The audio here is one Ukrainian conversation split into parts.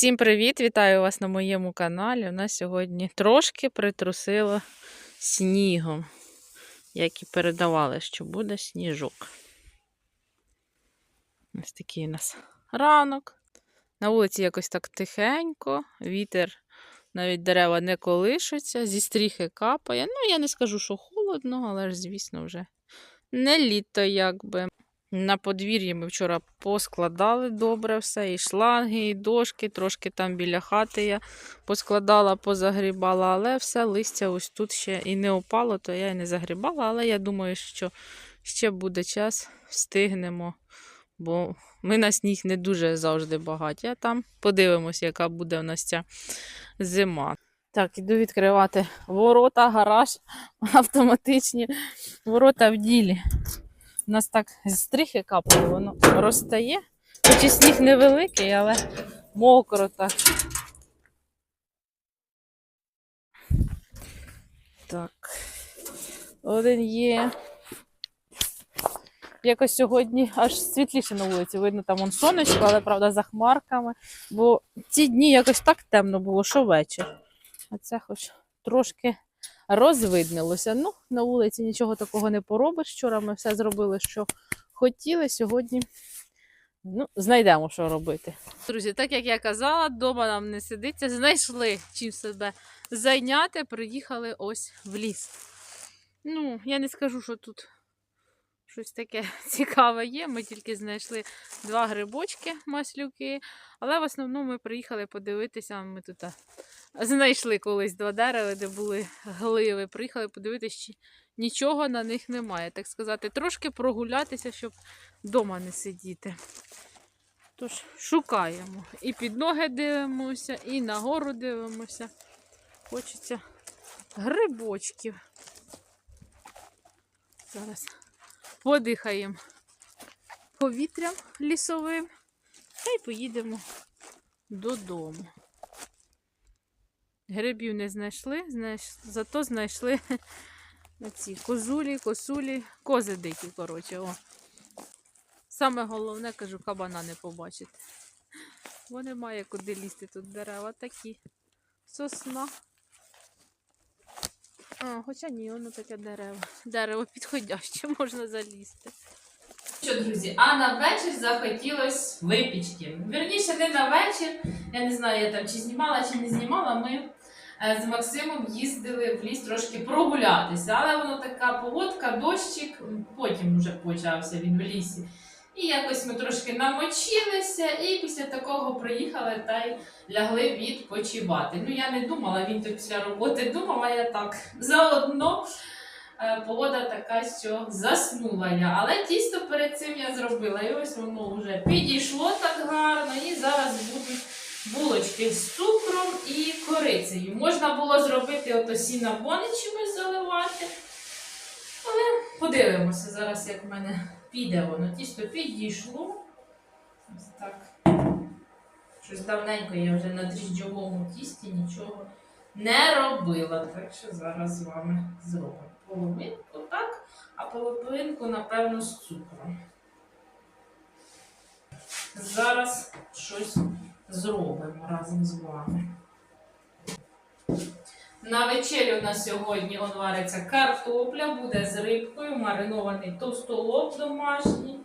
Всім привіт! Вітаю вас на моєму каналі. У нас сьогодні трошки притрусило снігом, як і передавали, що буде сніжок. Ось такий у нас ранок. На вулиці якось так тихенько, вітер, навіть дерева не колишуться, зі стріхи капає. Ну, я не скажу, що холодно, але ж, звісно, вже не літо якби. На подвір'ї ми вчора поскладали добре все, і шланги, і дошки, трошки там біля хати я поскладала, позагрібала, але все листя ось тут ще і не опало, то я і не загрібала, але я думаю, що ще буде час, встигнемо, бо ми на сніг не дуже завжди багаті, а там подивимось, яка буде у нас ця зима. Так, іду відкривати ворота, гараж автоматичні, ворота в ділі. У нас так з стріхи капає, воно розтає. Хоч і сніг невеликий, але мокро так. Так. Один є. Якось сьогодні аж світліше на вулиці. Видно, там вон сонечко, але правда за хмарками. Бо ці дні якось так темно було, що вечір. А це хоч трошки розвиднилося. Ну, на вулиці нічого такого не поробиш. Вчора ми все зробили, що хотіли. Сьогодні ну, знайдемо, що робити. Друзі, так як я казала, вдома нам не сидиться. Знайшли чим себе зайняти. Приїхали ось в ліс. Ну, я не скажу, що тут щось таке цікаве є. Ми тільки знайшли два грибочки, маслюки. Але в основному ми приїхали подивитися. Ми тут знайшли колись два дерева, де були гливи. Приїхали подивитися, чи нічого на них немає. Так сказати, трошки прогулятися, щоб вдома не сидіти. Тож, шукаємо. І під ноги дивимося, і нагору дивимося. Хочеться грибочків. Зараз подихаємо повітрям лісовим та й поїдемо додому. Грибів не знайшли, знайш... зато знайшли ці козулі, косулі, кози дикі, коротше. О. Саме головне, кажу, кабана не побачити. Бо немає куди лізти тут дерева такі. Сосна. А, хоча ні, воно таке дерево. Дерево підходяще, можна залізти. Що, друзі, а на вечір захотілось випічки. Вірніше, не на вечір. Я не знаю, я там чи знімала, чи не знімала. Ми з Максимом їздили в ліс трошки прогулятися. Але воно така погодка, дощик, потім вже почався він в лісі. І якось ми трошки намочилися, і після такого приїхали та й лягли відпочивати. Ну, я не думала, він то після роботи думав, а я так заодно. Е, Погода така, що заснула я. Але тісто перед цим я зробила. І ось воно вже підійшло так гарно. І зараз будуть булочки з і корицею. Можна було зробити ото сінабони чимось заливати. Але подивимося зараз, як в мене піде воно. Тісто підійшло. Ось так. Щось давненько я вже на дріжджовому тісті нічого не робила. Так що зараз з вами зробимо. Половинку так, а половинку, напевно, з цукром. Зараз щось зробимо разом з вами. На вечерю у нас сьогодні он вариться картопля, буде з рибкою, маринований товстолоб домашній,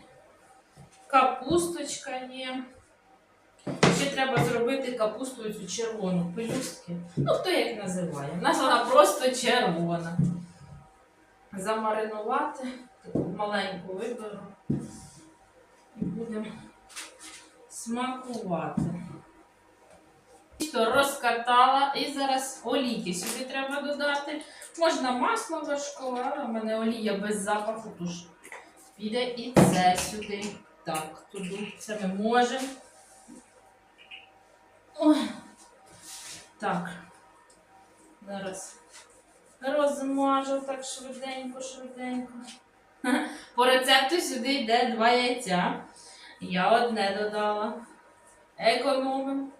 капусточка є. Ще треба зробити капусту цю червону, пелюстки. Ну, хто як називає. У нас вона просто червона. Замаринувати, таку маленьку виберу і будемо смакувати. Тісто розкатала і зараз олійки сюди треба додати. Можна масло вершкове, але в мене олія без запаху, тож піде і це сюди. Так, туди це ми можемо. Так. Зараз розмажу так швиденько, швиденько. По рецепту сюди йде два яйця. Я одне додала. Економим.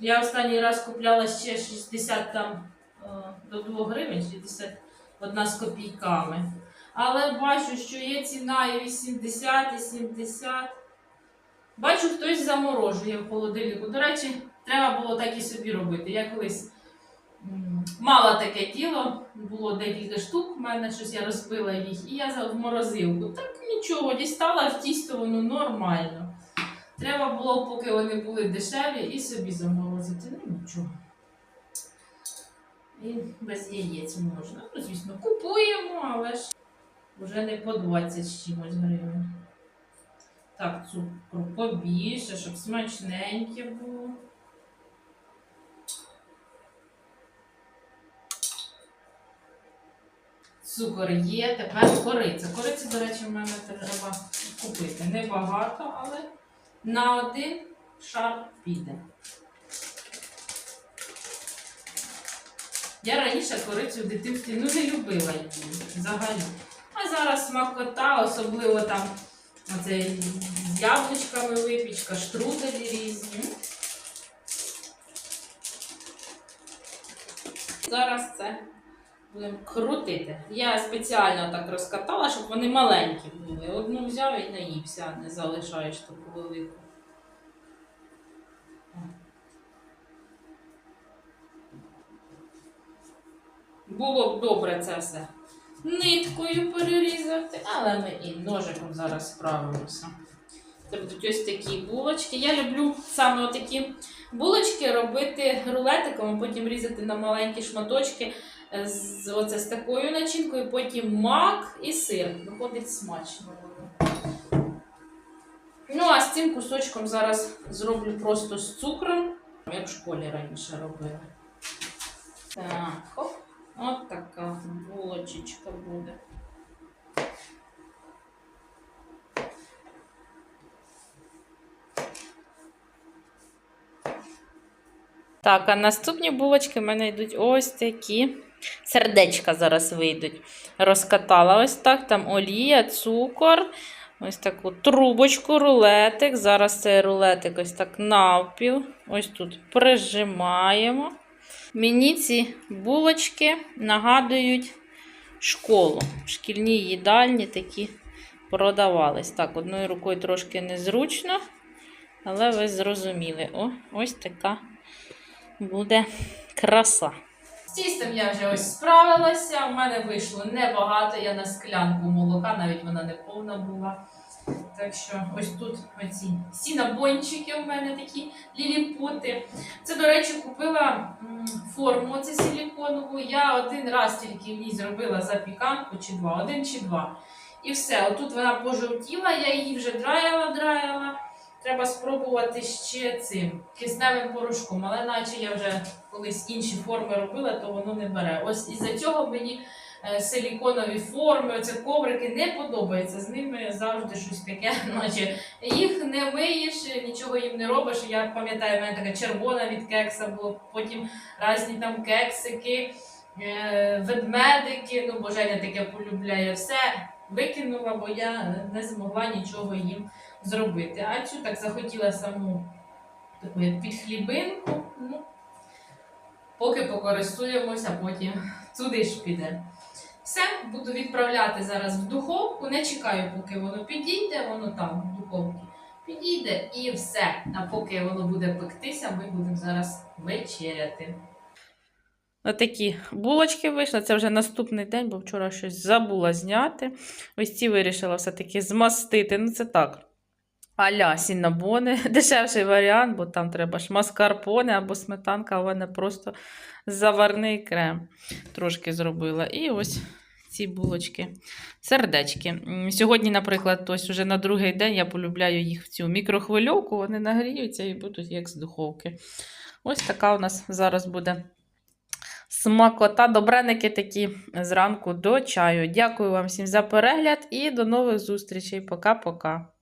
Я останній раз купляла ще 60 там е, до 2 гривень, 61 з копійками. Але бачу, що є ціна і 80, і 70. Бачу, хтось заморожує в холодильнику. До речі, треба було так і собі робити. Я колись мала таке тіло, було декілька штук, в мене щось я розбила їх, і я в морозилку. Так нічого, дістала в тісто, воно нормально. Треба було, поки вони були дешеві, і собі заморозити. Ну нічого. І без яєць можна. Ну, звісно, купуємо, але ж вже не по 20 з чимось гривень. Так, цукру побільше, щоб смачненьке було. Цукор є, тепер кориця. Кориця, до речі, в мене треба купити. Небагато, але на один шар піде. Я раніше корицю в дитинстві ну, не любила її взагалі. А зараз смакота, особливо там оце з яблучками випічка, штруделі різні. Зараз це будемо крутити. Я спеціально так розкатала, щоб вони маленькі були. Одну взяв і наївся, не залишаєш таку велику. Було б добре це все ниткою перерізати, але ми і ножиком зараз справимося. Це будуть ось такі булочки. Я люблю саме отакі булочки робити рулетиком, а потім різати на маленькі шматочки з, оце, з такою начинкою, потім мак і сир. Виходить смачно. Ну, а з цим кусочком зараз зроблю просто з цукром, як в школі раніше робила. Так, хоп. От така булочечка буде. Так, а наступні булочки в мене йдуть ось такі. Сердечка зараз вийдуть. Розкатала ось так, там олія, цукор, ось таку трубочку, рулетик. Зараз цей рулетик ось так навпіл. Ось тут прижимаємо. Мені ці булочки нагадують школу. Шкільні їдальні такі продавались. Так, одною рукою трошки незручно, але ви зрозуміли. О, ось така буде краса. З тістом я вже ось справилася. У мене вийшло небагато. Я на склянку молока, навіть вона не повна була. Так що ось тут оці сінабончики у мене такі ліліпути. Це, до речі, купила форму оце силіконову. Я один раз тільки в ній зробила запіканку чи два, один чи два. І все. Отут вона пожовтіла, я її вже драяла, драяла. Треба спробувати ще цим кисневим порошком, але наче я вже колись інші форми робила, то воно не бере. Ось із-за цього мені е, силіконові форми, оце коврики не подобаються. З ними завжди щось таке, наче їх не миєш, нічого їм не робиш. Я пам'ятаю, в мене така червона від кекса було, потім різні там кексики, е, ведмедики. Ну, бо Женя таке полюбляє все. Викинула, бо я не змогла нічого їм зробити. А цю так захотіла саму таку як підхлібинку. Ну, поки покористуємося, потім туди ж піде. Все, буду відправляти зараз в духовку. Не чекаю, поки воно підійде, воно там в духовці підійде і все. А поки воно буде пектися, ми будемо зараз вечеряти. Отакі булочки вийшли. Це вже наступний день, бо вчора щось забула зняти. Ось ці вирішила все-таки змастити. Ну, це так. Аля сінабони. Дешевший варіант, бо там треба ж маскарпоне або сметанка, а в мене просто заварний крем. Трошки зробила. І ось ці булочки. Сердечки. Сьогодні, наприклад, ось уже на другий день я полюбляю їх в цю мікрохвильовку, вони нагріються і будуть як з духовки. Ось така у нас зараз буде смакота. Добреники такі зранку до чаю. Дякую вам всім за перегляд і до нових зустрічей. Пока-пока.